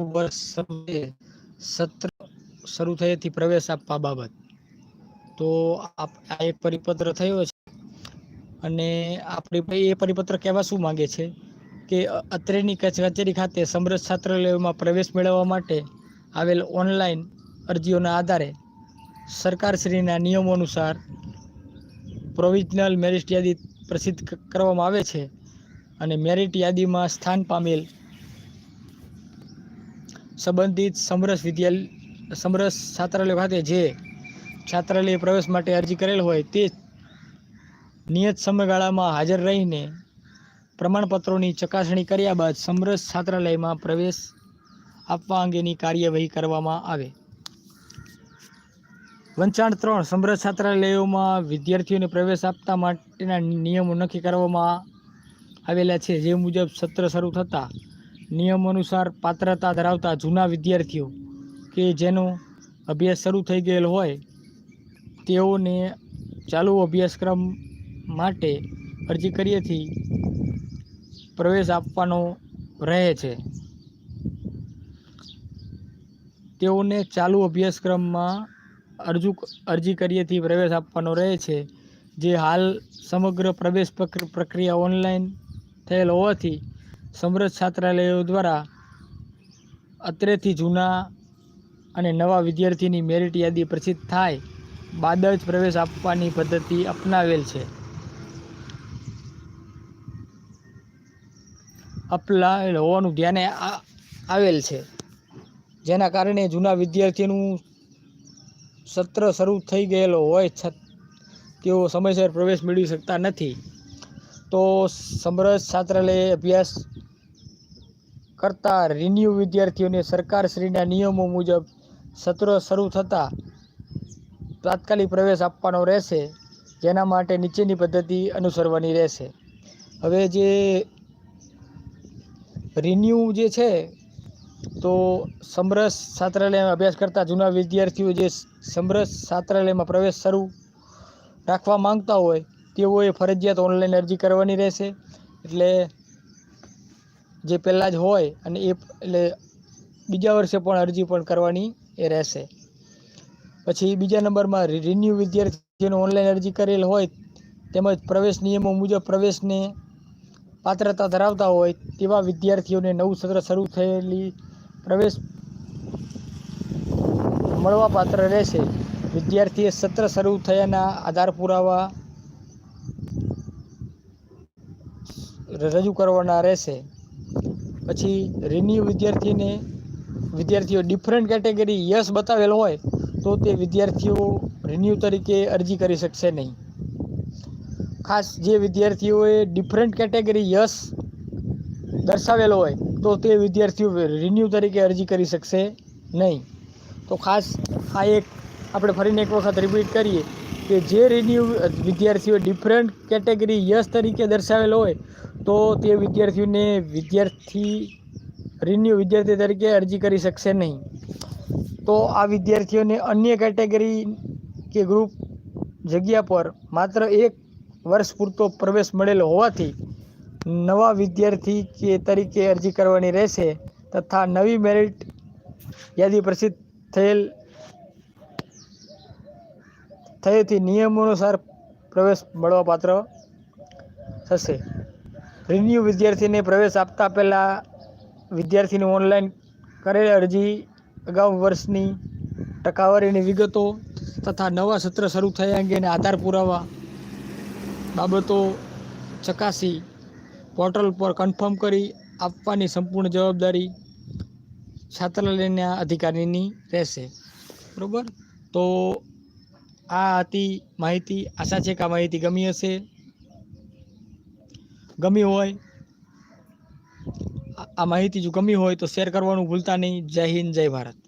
વર્ષ સત્ર શરૂ થયેથી પ્રવેશ આપવા બાબત. તો આ એક પરિપત્ર થયો છે. અને આપણી એ પરિપત્ર કહેવા શું માંગે છે? કે અત્રેની કચેરી ખાતે સમરસ છાત્રાલયોમાં પ્રવેશ મેળવવા માટે આવેલ ઓનલાઈન અરજીઓના આધારે સરકારશ્રીના નિયમો અનુસાર પ્રોવિઝનલ મેરિટ યાદી પ્રસિદ્ધ કરવામાં આવે છે. અને મેરિટ યાદીમાં સ્થાન પામેલ સંબંધિત સમરસ વિદ્યાલય સમરસ છાત્રાલય ખાતે જે છાત્રાલય પ્રવેશ માટે અરજી કરેલ હોય તે નિયત સમયગાળામાં હાજર રહીને પ્રમાણપત્રોની ચકાસણી કર્યા બાદ સમરસ છાત્રાલયમાં પ્રવેશ આપવા અંગેની કાર્યવાહી કરવામાં આવે. વંચાણ ત્રણ, સમરસ છાત્રાલયોમાં વિદ્યાર્થીઓને પ્રવેશ આપતા માટેના નિયમો નક્કી કરવામાં આવેલા છે, જે મુજબ સત્ર શરૂ થતાં નિયમ અનુસાર પાત્રતા ધરાવતા જૂના વિદ્યાર્થીઓ કે જેનો અભ્યાસ શરૂ થઈ ગયેલો હોય, તેઓને ચાલુ અભ્યાસક્રમ માટે અરજી કરીએથી પ્રવેશ આપવાનો રહે છે. તેઓને ચાલુ અભ્યાસક્રમમાં અરજુ અરજી કરીએથી પ્રવેશ આપવાનો રહે છે. જે હાલ સમગ્ર પ્રવેશ પ્રક્રિયા ઓનલાઈન થયેલ હોવાથી સમરસ છાત્રાલયો દ્વારા અત્રેથી જૂના અને નવા વિદ્યાર્થીની મેરિટ યાદી પ્રસિદ્ધ થાય બાદ જ પ્રવેશ આપવાની પદ્ધતિ અપનાવેલ છે. અપનાવેલ હોવાનું ધ્યાને આવેલ છે. જેના કારણે જૂના વિદ્યાર્થીનું સત્ર શરૂ થઈ ગયેલો હોય છ તેઓ સમયસર પ્રવેશ મેળવી શકતા નથી. તો સમરસ છાત્રાલયે અભ્યાસ કરતા રિન્યુ વિદ્યાર્થીઓને સરકારશ્રીના નિયમો મુજબ સત્ર શરૂ થતાં તાત્કાલિક પ્રવેશ આપવાનો રહેશે, જેના માટે નીચેની પદ્ધતિ અનુસરવાની રહેશે. હવે જે રિન્યુ જે છે, તો સમરસ છાત્રાલયમાં અભ્યાસ કરતા જૂના વિદ્યાર્થીઓ જે સમરસ છાત્રાલયમાં પ્રવેશ શરૂ રાખવા માંગતા હોય તેઓએ ફરજિયાત ઓનલાઈન અરજી કરવાની રહેશે. એટલે જે પહેલાં જ હોય અને એ એટલે બીજા વર્ષે પણ અરજી પણ કરવાની એ રહેશે. પછી બીજા નંબરમાં રિન્યુ વિદ્યાર્થીઓને ઓનલાઈન અરજી કરેલ હોય, તેમજ પ્રવેશ નિયમો મુજબ પ્રવેશને પાત્રતા ધરાવતા હોય, તેવા વિદ્યાર્થીઓને નવું સત્ર શરૂ થયેલી પ્રવેશ મળવા પાત્ર રહેશે. વિદ્યાર્થીએ સત્ર શરૂ થયાના આધાર પુરાવા રજૂ કરવાના રહેશે. પછી રિન્યુ વિદ્યાર્થીને વિદ્યાર્થીઓ ડિફરન્ટ કેટેગરી યસ બતાવેલ હોય, તો તે વિદ્યાર્થીઓ રિન્યુ તરીકે અરજી કરી શકશે નહીં. ખાસ જે વિદ્યાર્થીઓએ ડિફરન્ટ કેટેગરી યસ દર્શાવેલો હોય, તો તે વિદ્યાર્થીઓ રિન્યુ તરીકે અરજી કરી શકશે નહીં. તો ખાસ આ એક આપણે ફરીને એક વખત રિપીટ કરીએ. કે જે રિન્યુ વિદ્યાર્થીઓ ડિફરન્ટ કેટેગરી યસ તરીકે દર્શાવેલો હોય, તો તે વિદ્યાર્થીઓને વિદ્યાર્થી રિન્યુ વિદ્યાર્થી તરીકે અરજી કરી શકશે નહીં. તો આ વિદ્યાર્થીઓને અન્ય કેટેગરી કે ગ્રુપ જગ્યા પર માત્ર એક વર્ષ પૂરતો પ્રવેશ મળેલો હોવાથી નવા વિદ્યાર્થી કે તરીકે અરજી કરવાની રહેશે તથા નવી મેરિટ યાદી પ્રસિદ્ધ થયેલ થયેથી નિયમો અનુસાર પ્રવેશ મળવાપાત્ર થશે. રિન્યુ વિદ્યાર્થીને પ્રવેશ આપતા પહેલાં વિદ્યાર્થીની ઓનલાઈન કરેલ અરજી અગાઉ વર્ષની ટકાવારીની વિગતો તથા નવા સત્ર શરૂ થયા અંગેના આધાર પુરાવા બાબતો ચકાસી પોર્ટલ પર કન્ફર્મ કરી આપવાની સંપૂર્ણ જવાબદારી છાત્રાલયના અધિકારીની રહેશે. બરાબર? તો આ હતી માહિતી. આશા છે કે આ માહિતી ગમી હશે. ગમી હોય, આ માહિતી જો ગમી હોય તો શેર કરવાનું ભૂલતા નહીં. જય હિન્દ, જય ભારત.